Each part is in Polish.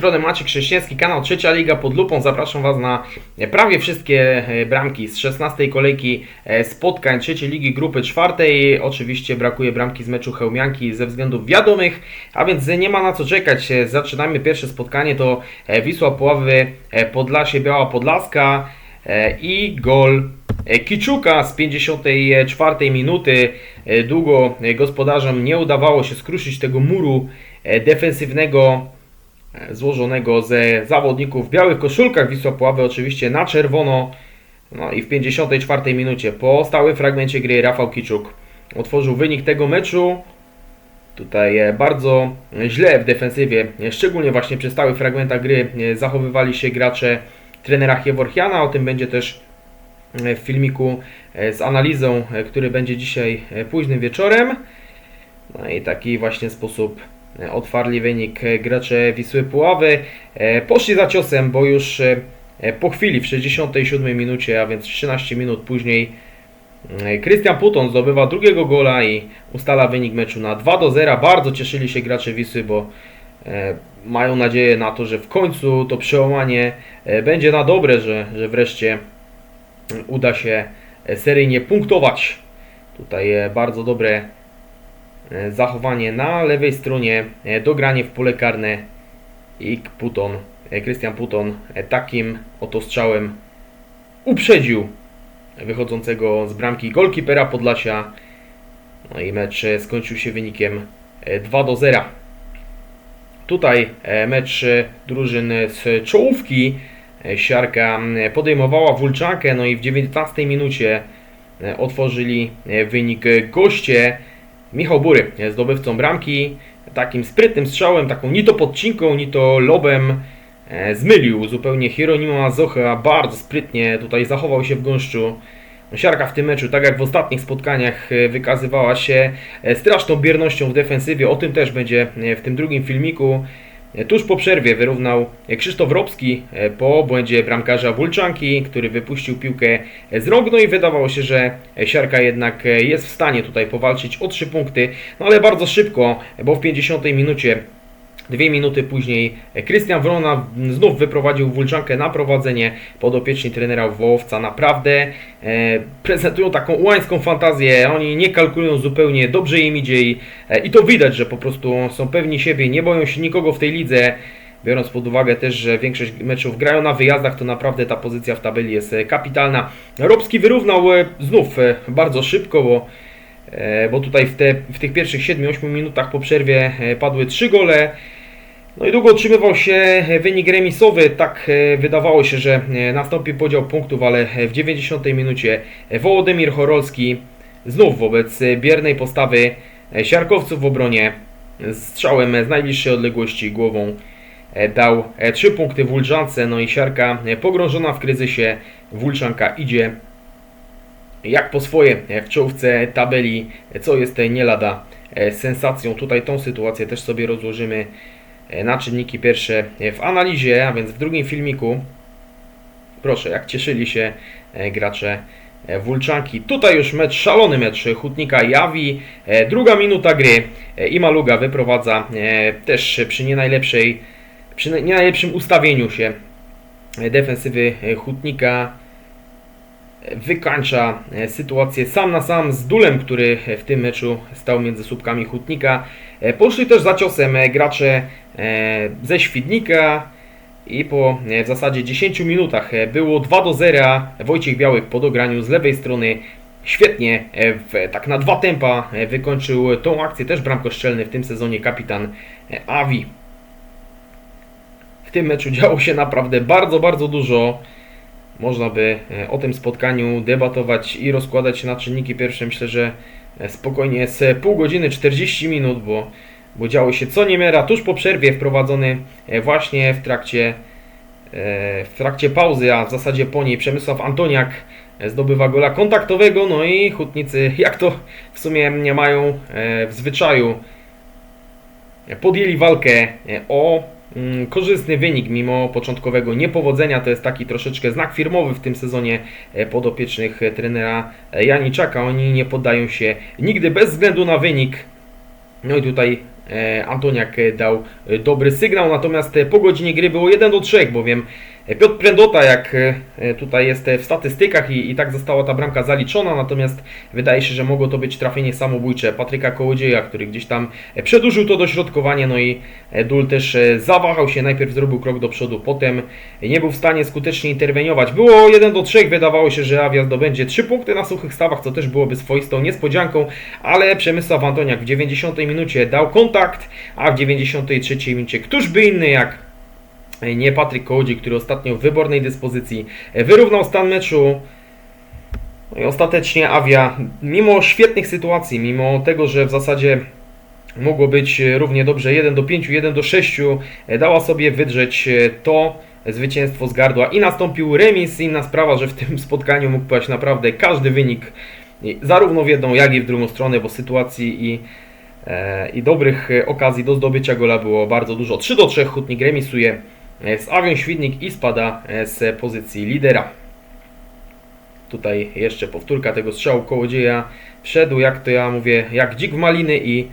strony Maciek Chrześcijański, kanał Trzecia Liga pod lupą. Zapraszam Was na prawie wszystkie e, bramki z 16 kolejki e, spotkań trzeciej ligi grupy czwartej. Oczywiście brakuje bramki z meczu Chełmianki ze względów wiadomych, a więc nie ma na co czekać. E, Zaczynamy pierwsze spotkanie, to Wisła Puławy Podlasie Biała Podlaska i gol Kiczuka z 54 minuty. Długo gospodarzom nie udawało się skruszyć tego muru defensywnego złożonego ze zawodników w białych koszulkach Wisła oczywiście na czerwono. No i w 54 minucie po stałym fragmencie gry Rafał Kiczuk otworzył wynik tego meczu. Tutaj e, bardzo źle w defensywie, e, szczególnie właśnie przy stałych fragmentach gry e, zachowywali się gracze trenera Hieworchiana. O tym będzie też e, w filmiku e, z analizą, e, który będzie dzisiaj e, późnym wieczorem. No i taki właśnie sposób e, otwarli wynik e, gracze Wisły Puławy. E, Poszli za ciosem, bo już e, e, po chwili w 67 minucie, a więc 13 minut później e, Krystian Puton zdobywa drugiego gola i ustala wynik meczu na 2 do 0. Bardzo cieszyli się gracze Wisły, bo e, mają nadzieję na to, że w końcu to przełamanie e, będzie na dobre, że, że wreszcie uda się e, seryjnie punktować. Tutaj e, bardzo dobre e, zachowanie na lewej stronie, e, dogranie w pole karne i Puton, e, Krystian Puton e, takim oto strzałem uprzedził wychodzącego z bramki golkipera Podlasia. No i mecz e, skończył się wynikiem e, 2 do 0. Tutaj e, mecz e, drużyn z czołówki. E, Siarka podejmowała Wulczankę, no i w 19 minucie e, otworzyli e, wynik e, goście. Michał Bury, e, zdobywcą bramki, takim sprytnym strzałem, taką ni to podcinką, ni to lobem e, zmylił zupełnie Hieronima Mazocha, bardzo sprytnie tutaj zachował się w gąszczu. Siarka w tym meczu, tak jak w ostatnich spotkaniach, e, wykazywała się e, straszną biernością w defensywie. O tym też będzie w tym drugim filmiku. E, Tuż po przerwie wyrównał e, Krzysztof Robski e, po błędzie bramkarza Wulczanki, który wypuścił piłkę z rąk. No i wydawało się, że Siarka jednak jest w stanie tutaj powalczyć o 3 punkty. No ale bardzo szybko, bo w 50 minucie Dwie minuty później Krystian Wrona znów wyprowadził Wulczankę na prowadzenie. Podopieczni trenera Wołowca naprawdę e, prezentują taką ułańską fantazję. Oni nie kalkulują zupełnie, dobrze im idzie i, e, i to widać, że po prostu są pewni siebie, nie boją się nikogo w tej lidze. Biorąc pod uwagę też, że większość meczów grają na wyjazdach, to naprawdę ta pozycja w tabeli jest e, kapitalna. Robski wyrównał e, znów e, bardzo szybko, bo bo tutaj w, te, w tych pierwszych 7-8 minutach po przerwie padły 3 gole. No i długo utrzymywał się wynik remisowy, tak e, wydawało się, że e, nastąpi podział punktów, ale e, w 90 minucie Wołodymir Chorolski znów wobec biernej postawy siarkowców w obronie strzałem z najbliższej odległości głową dał 3 punkty Wulczance, no i siarka pogrążona w kryzysie, Wulczanka idzie jak po swoje w czołówce tabeli, co jest nie lada sensacją. Tutaj tą sytuację też sobie rozłożymy na czynniki pierwsze w analizie, a więc w drugim filmiku. Proszę, jak cieszyli się e, gracze e, Wulczanki. Tutaj już mecz, szalony mecz Hutnika i Awi. E, Druga minuta gry e, i Maluga wyprowadza e, też przy nie najlepszej, przy nie najlepszym ustawieniu się e, defensywy e, Hutnika wykańcza e, sytuację sam na sam z Dulem, który w tym meczu stał między słupkami Hutnika. E, Poszli też za ciosem e, gracze e, ze Świdnika i po e, w zasadzie 10 minutach e, było 2 do 0. Wojciech Białek po dograniu z lewej strony świetnie, e, w, tak na dwa tempa e, wykończył tą akcję. Też bramkoszczelny w tym sezonie kapitan e, Avi. W tym meczu działo się naprawdę bardzo, bardzo dużo. Można by e, o tym spotkaniu debatować i rozkładać się na czynniki pierwsze. Myślę, że e, spokojnie z pół godziny 40 minut, bo, bo działo się co niemiara tuż po przerwie wprowadzony e, właśnie w trakcie, w trakcie pauzy, a w zasadzie po niej Przemysław Antoniak zdobywa gola kontaktowego, no i hutnicy, jak to w sumie nie mają w zwyczaju, podjęli walkę o korzystny wynik mimo początkowego niepowodzenia. To jest taki troszeczkę znak firmowy w tym sezonie e, podopiecznych e, trenera e, Janiczaka. Oni nie poddają się nigdy bez względu na wynik. No i tutaj Antoniak dał dobry sygnał, natomiast po godzinie gry było 1 do 3, bowiem Piotr Prędota, jak e, e, tutaj jest e, w statystykach i, i tak została ta bramka zaliczona, natomiast wydaje się, że mogło to być trafienie samobójcze Patryka Kołodzieja, który gdzieś tam e, przedłużył to dośrodkowanie, no i e, Dul też e, zawahał się, najpierw zrobił krok do przodu, potem nie był w stanie skutecznie interweniować. Było 1 do 3, wydawało się, że Awia zdobędzie 3 punkty na suchych stawach, co też byłoby swoistą niespodzianką, ale Przemysław Antoniak w 90 minucie dał kontakt, a w 93 minucie któż by inny jak nie Patryk Kołodziej, który ostatnio w wybornej dyspozycji wyrównał stan meczu. No i ostatecznie Awia, mimo świetnych sytuacji, mimo tego, że w zasadzie mogło być równie dobrze 1 do 5, 1 do 6, dała sobie wydrzeć to zwycięstwo z gardła i nastąpił remis. Inna sprawa, że w tym spotkaniu mógł paść naprawdę każdy wynik, zarówno w jedną, jak i w drugą stronę, bo sytuacji i, e, i dobrych e, okazji do zdobycia gola było bardzo dużo. 3 do 3 Hutnik remisuje e, z Awią Świdnik i spada e, z pozycji lidera. Tutaj jeszcze powtórka tego strzału kołodzieja. Wszedł, jak to ja mówię, jak dzik w maliny i,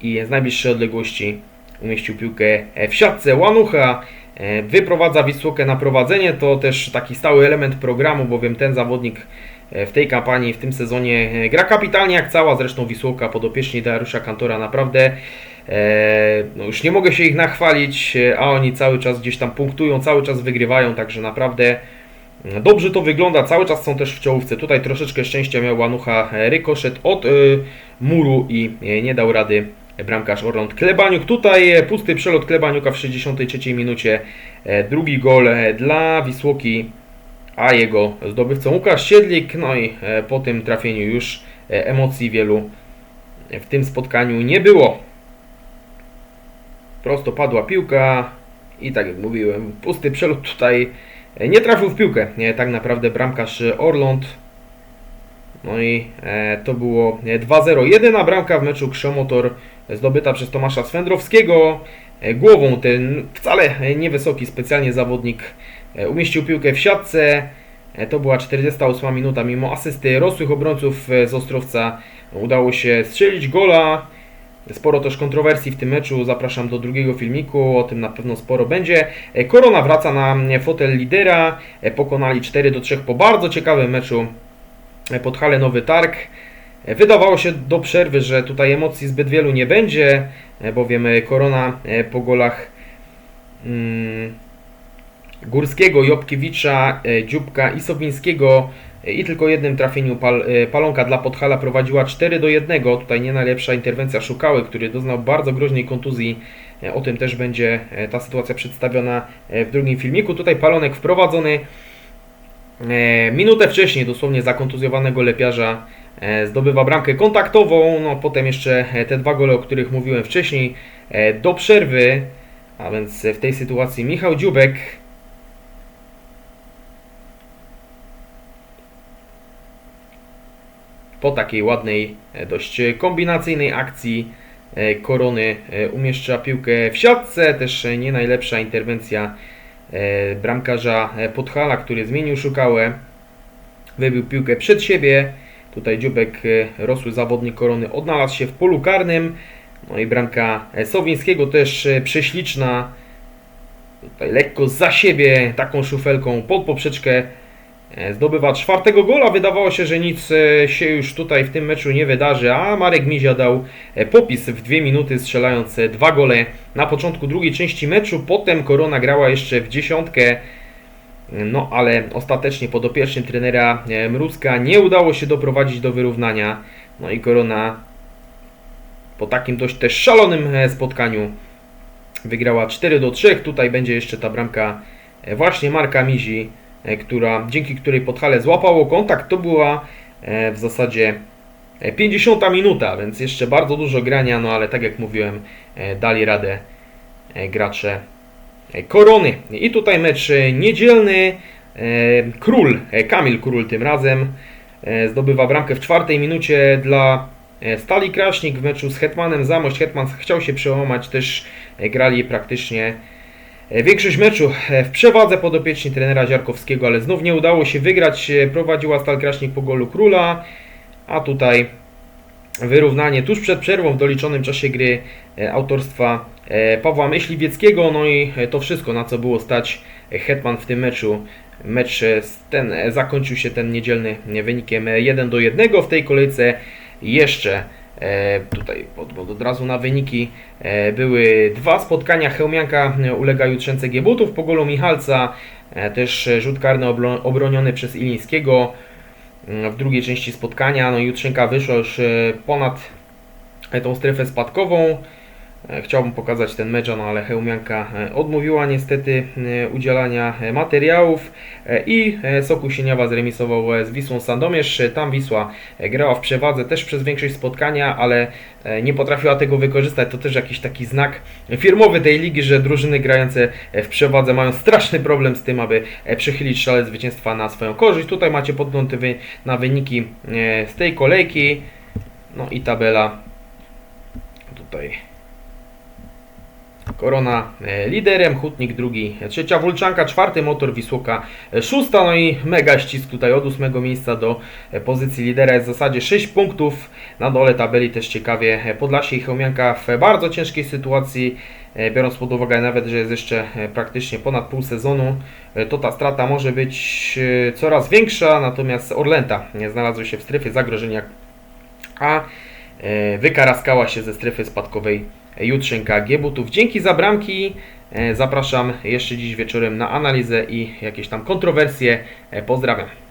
i z najbliższej odległości umieścił piłkę w siatce. Łanucha e, wyprowadza Wisłokę na prowadzenie. To też taki stały element programu, bowiem ten zawodnik e, w tej kampanii, w tym sezonie e, gra kapitalnie jak cała. Zresztą Wisłoka podopieczni Dariusza Kantora naprawdę e, no już nie mogę się ich nachwalić, e, a oni cały czas gdzieś tam punktują, cały czas wygrywają, także naprawdę Dobrze to wygląda, cały czas są też w czołówce. Tutaj troszeczkę szczęścia miał Łanucha rykoszet od muru i nie dał rady bramkarz Orląd Klebaniuk. Tutaj e, pusty przelot Klebaniuka w 63 minucie. E, drugi gol e, dla Wisłoki, a jego zdobywcą Łukasz Siedlik. No i e, po tym trafieniu już e, emocji wielu w tym spotkaniu nie było. Prosto padła piłka i tak jak mówiłem, pusty przelot tutaj nie trafił w piłkę. Tak naprawdę bramkarz Orląd. No i e, to było 2-0. Jedyna bramka w meczu Krzomotor zdobyta przez Tomasza Swędrowskiego. E, głową ten wcale niewysoki specjalnie zawodnik e, umieścił piłkę w siatce. E, to była 48 minuta. Mimo asysty rosłych obrońców e, z Ostrowca udało się strzelić gola. Sporo też kontrowersji w tym meczu. Zapraszam do drugiego filmiku, o tym na pewno sporo będzie. E, Korona wraca na fotel lidera. E, Pokonali 4 do 3 po bardzo ciekawym meczu e, pod Halę Nowy Targ. E, Wydawało się do przerwy, że tutaj emocji zbyt wielu nie będzie, e, bowiem e, Korona e, po golach mm, Górskiego, Jobkiewicza, e, Dziubka i Sowińskiego e, i tylko jednym trafieniu pal, e, Palonka dla Podhala prowadziła 4 do 1. Tutaj nie najlepsza interwencja Szukały, który doznał bardzo groźnej kontuzji. E, O tym też będzie e, ta sytuacja przedstawiona e, w drugim filmiku. Tutaj Palonek wprowadzony minutę wcześniej, dosłownie za kontuzjowanego lepiarza zdobywa bramkę kontaktową. No potem jeszcze te dwa gole, o których mówiłem wcześniej, do przerwy. A więc w tej sytuacji Michał Dziubek po takiej ładnej, e, dość kombinacyjnej akcji e, Korony e, umieszcza piłkę w siatce. Też e, nie najlepsza interwencja e, bramkarza e, Podhala, który zmienił szukałę. Wybił piłkę przed siebie. Tutaj Dziubek, e, rosły zawodnik Korony, odnalazł się w polu karnym. No i bramka e, Sowińskiego też e, prześliczna. Tutaj lekko za siebie, taką szufelką pod poprzeczkę e, zdobywa czwartego gola. Wydawało się, że nic e, się już tutaj w tym meczu nie wydarzy, a Marek Mizia dał e, popis w dwie minuty, strzelając e, dwa gole na początku drugiej części meczu. Potem Korona grała jeszcze w dziesiątkę. No ale ostatecznie podopieczny trenera e, Mruzka nie udało się doprowadzić do wyrównania. No i Korona po takim dość też szalonym e, spotkaniu wygrała 4 do 3. Tutaj będzie jeszcze ta bramka e, właśnie Marka Mizi, e, która, dzięki której Podhale złapało kontakt. To była e, w zasadzie e, 50 minuta, więc jeszcze bardzo dużo grania, no ale tak jak mówiłem, e, dali radę e, gracze e, Korony. I tutaj mecz e, niedzielny. E, Król, e, Kamil Król tym razem e, zdobywa bramkę w czwartej minucie dla e, Stali Kraśnik w meczu z Hetmanem Zamość. Hetman chciał się przełamać, też e, grali praktycznie e, większość meczu e, w przewadze podopieczni trenera Ziarkowskiego, ale znów nie udało się wygrać. E, Prowadziła Stal Kraśnik po golu Króla, a tutaj wyrównanie tuż przed przerwą w doliczonym czasie gry e, autorstwa e, Pawła Myśliwieckiego. No i e, to wszystko, na co było stać e, Hetman w tym meczu. Mecz e, ten e, zakończył się ten niedzielny e, wynikiem e, 1 do 1. W tej kolejce jeszcze e, tutaj pod, pod, od razu na wyniki e, były dwa spotkania. Chełmianka e, ulega Jutrzence Giebutów po golu Michalca. E, też e, rzut karny obro- obroniony przez Ilińskiego w drugiej części spotkania. No Jutrzenka wyszła już e, ponad e, tą strefę spadkową. E, Chciałbym pokazać ten mecz, no ale Chełmianka e, odmówiła niestety e, udzielania materiałów i Sokół Sieniawa zremisował z Wisłą Sandomierz. Tam Wisła grała w przewadze też przez większość spotkania, ale nie potrafiła tego wykorzystać. To też jakiś taki znak firmowy tej ligi, że drużyny grające w przewadze mają straszny problem z tym, aby przechylić szale zwycięstwa na swoją korzyść. Tutaj macie podgląd na wyniki z tej kolejki. No i tabela tutaj Korona e, liderem, Hutnik drugi, e, trzecia Wulczanka, czwarty Motor Wisłoka, e, szósta, no i mega ścisk tutaj od ósmego miejsca do pozycji lidera. Jest w zasadzie 6 punktów, na dole tabeli też ciekawie Podlasie i Chełmianka w bardzo ciężkiej sytuacji, biorąc pod uwagę nawet, że jest jeszcze praktycznie ponad pół sezonu, to ta strata może być coraz większa, natomiast Orlęta nie znalazły się w strefie zagrożenia, a wykaraskała się ze strefy spadkowej Jutrzenka Giebutów. Dzięki za bramki. E, Zapraszam jeszcze dziś wieczorem na analizę i jakieś tam kontrowersje. E, Pozdrawiam.